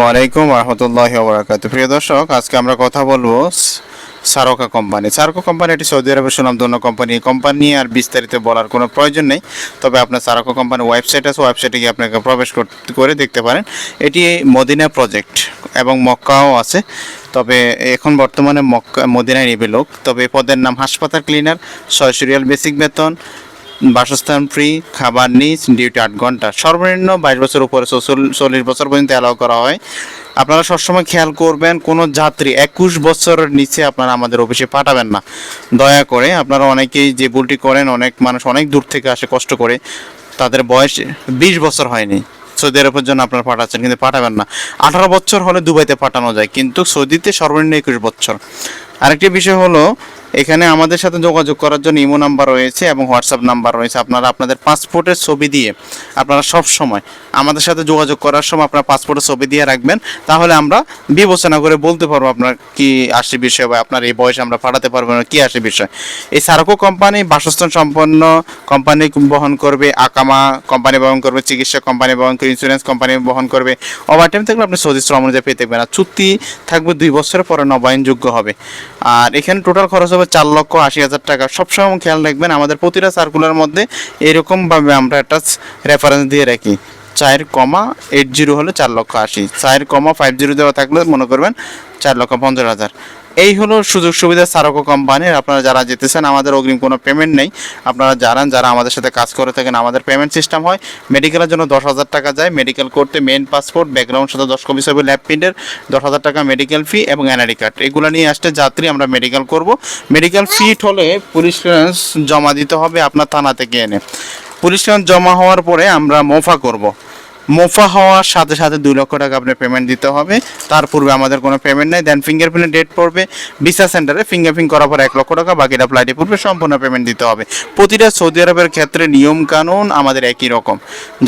ওয়ালাইকুম রহমতুল্লাহ বরাকাত প্রিয় দর্শক, আজকে আমরা কথা বলব সারকা কোম্পানি। সারোকা কোম্পানি এটি সৌদি আরবের সুনামধন্য কোম্পানি। কোম্পানি আর বিস্তারিত বলার কোনো প্রয়োজন নেই। তবে আপনার সারকা কোম্পানির ওয়েবসাইট আছে, ওয়েবসাইটে গিয়ে আপনাকে প্রবেশ করে দেখতে পারেন। এটি মদিনা প্রজেক্ট এবং মক্কাও আছে। তবে এখন বর্তমানে মক্কা মদিনায় নিবে লোক। তবে পদের নাম হাসপাতাল ক্লিনার ছয়শো বেসিক বেতন বাসস্থান ফ্রি খাবার নিচ ডিউটি আট ঘণ্টা। সর্বনিম্ন বাইশ বছর উপরে চল্লিশ বছর পর্যন্ত অ্যালাউ করা হয়। আপনারা সবসময় খেয়াল করবেন, কোনো যাত্রী একুশ বছরের নিচে আপনারা আমাদের অফিসে পাঠাবেন না। দয়া করে আপনারা অনেকেই যে ভুলটি করেন, অনেক মানুষ অনেক দূর থেকে আসে কষ্ট করে, তাদের বয়স বিশ বছর হয়নি। সৌদি আরবের জন্য আপনারা পাঠাচ্ছেন, কিন্তু পাঠাবেন না। আঠারো বছর হলে দুবাইতে পাঠানো যায়, কিন্তু সৌদিতে সর্বনিম্ন একুশ বছর। আরেকটি বিষয় হলো, এখানে আমাদের সাথে যোগাযোগ করার জন্য ইমো নাম্বার রয়েছে এবং হোয়াটসঅ্যাপ নাম্বার রয়েছে। আপনারা আপনাদের পাসপোর্টের ছবি দিয়ে আপনারা সব সময় আমাদের সাথে যোগাযোগ করার সময় আপনার পাসপোর্টের ছবি দিয়ে রাখবেন। তাহলে আমরা বিবেচনা করে বলতে পারব আপনার কি আসে বিষয় বা আপনার এই বয়সে আমরা পাঠাতে পারব না, কি আসে বিষয়। এই সারকো কোম্পানি বাসস্থান সম্পন্ন কোম্পানি বহন করবে, আকামা কোম্পানি বহন করবে, চিকিৎসা কোম্পানি বহন করবে ইন্স্যুরেন্স কোম্পানি বহন করবে। ওভার টাইম থাকলে আপনি সৌদি শ্রম অনুযায়ী পেতে পারেন আর চুক্তি থাকবে দুই বছরের পরে নবায়নযোগ্য হবে। আর এখানে টোটাল খরচ হবে চার লক্ষ আশি হাজার টাকা। সবসময় খেয়াল রাখবেন, আমাদের প্রতিটা সার্কুলার মধ্যে এরকমভাবে আমরা একটা রেফারেন্স দিয়ে রাখি। চার কমা এইট জিরো হলে চার লক্ষ আশি। চার কমা ফাইভ জিরো দেওয়া থাকলে মনে করবেন চার লক্ষ পঞ্চাশ হাজার। এই হলো সুযোগ সুবিধা সারকো কোম্পানির। আপনারা যারা যেতেছেন, আমাদের অগ্রিম কোনো পেমেন্ট নেই। আপনারা জানান যারা আমাদের সাথে কাজ করে থাকেন, আমাদের পেমেন্ট সিস্টেম হয়। মেডিকেলের জন্য দশ হাজার টাকা যায়। মেডিকেল করতে মেন পাসপোর্ট ব্যাকগ্রাউন্ড সাথে দশ কপি ছবি ল্যাব প্রিন্টের দশ হাজার টাকা মেডিকেল ফি এবং এনআইডি কার্ড এগুলো নিয়ে আসতে যাত্রী আমরা মেডিকেল করব। মেডিকেল ফিট হলে পুলিশ ক্লিয়ারেন্স জমা দিতে হবে আপনার থানা থেকে এনে। পুলিশ ক্লিয়ারেন্স জমা হওয়ার পরে আমরা মোফা করব। মোফা হওয়ার সাথে সাথে দুই লক্ষ টাকা আপনার পেমেন্ট দিতে হবে। তার পূর্বে আমাদের কোনো পেমেন্ট নেই দেন ফিঙ্গারপ্রিন্টের ডেট পড়বে। ভিসা সেন্টারে ফিঙ্গারপ্রিন্ট করার পর এক লক্ষ টাকা বাকিটা ফ্লাইটে পূর্বে সম্পূর্ণ পেমেন্ট দিতে হবে। প্রতিটা সৌদি আরবের ক্ষেত্রে নিয়ম কানুন আমাদের একই রকম।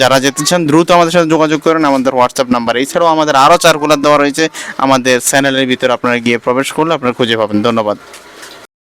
যারা যেতে চান, দ্রুত আমাদের সাথে যোগাযোগ করেন। আমাদের হোয়াটসঅ্যাপ নাম্বার এছাড়াও আমাদের আরও চারগুলার দেওয়া রয়েছে। আমাদের চ্যানেলের ভিতরে আপনারা গিয়ে প্রবেশ করলে আপনারা খুঁজে পাবেন। ধন্যবাদ।